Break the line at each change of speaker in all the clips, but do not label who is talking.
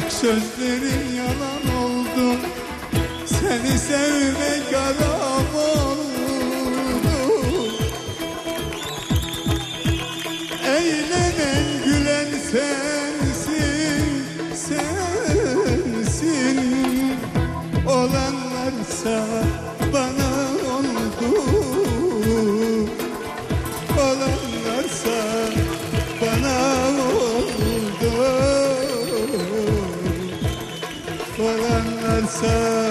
Sözlerin yalan oldu. Seni sevmek haram oldu. Eğlenen gülen sensin Olanlarsa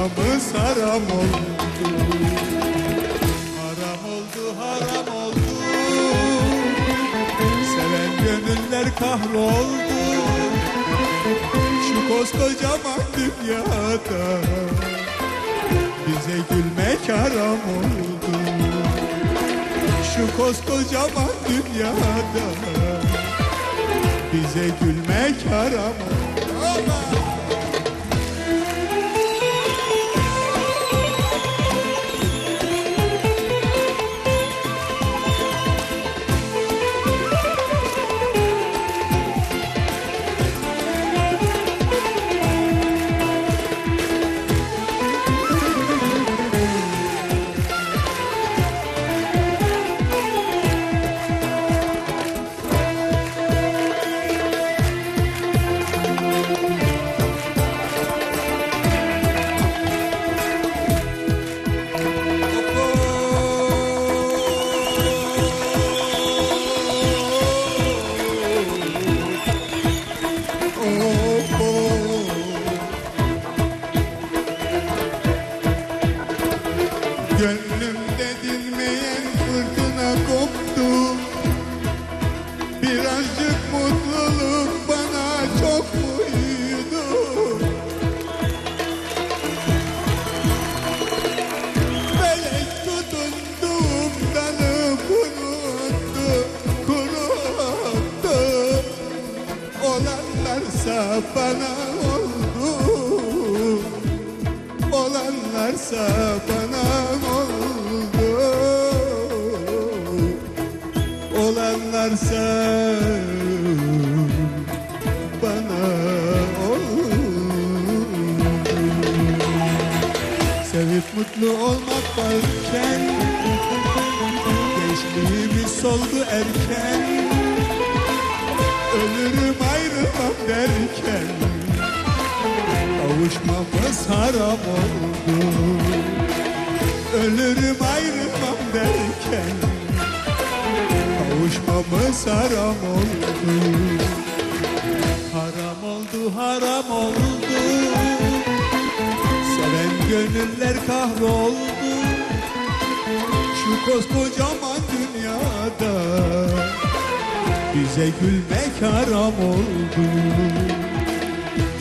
Kavuşmamız haram oldu Haram oldu haram oldu. Seven gönüller kahroldu. Şu koskocaman dünyada Bize gülmek haram oldu. Şu koskocaman dünyada Bize gülmek haram oldu Oh. Bana oldu. Olanlarsa bana oldu. Olanlarsa bana oldu. Sevip mutlu olmak varken Gençliğimiz soldu erken Ölürüm ayrılmam derken. Kavuşmamız haram oldu. Ölürüm ayrılmam derken. Kavuşmamız haram oldu. Haram oldu haram oldu. Seven gönüller kahroldu. Şu koskocaman dünyada Bize gülmek haram oldu.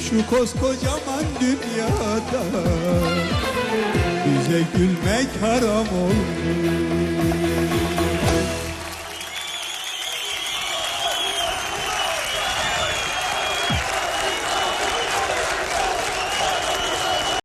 Şu koskocaman dünyada Bize gülmek haram oldu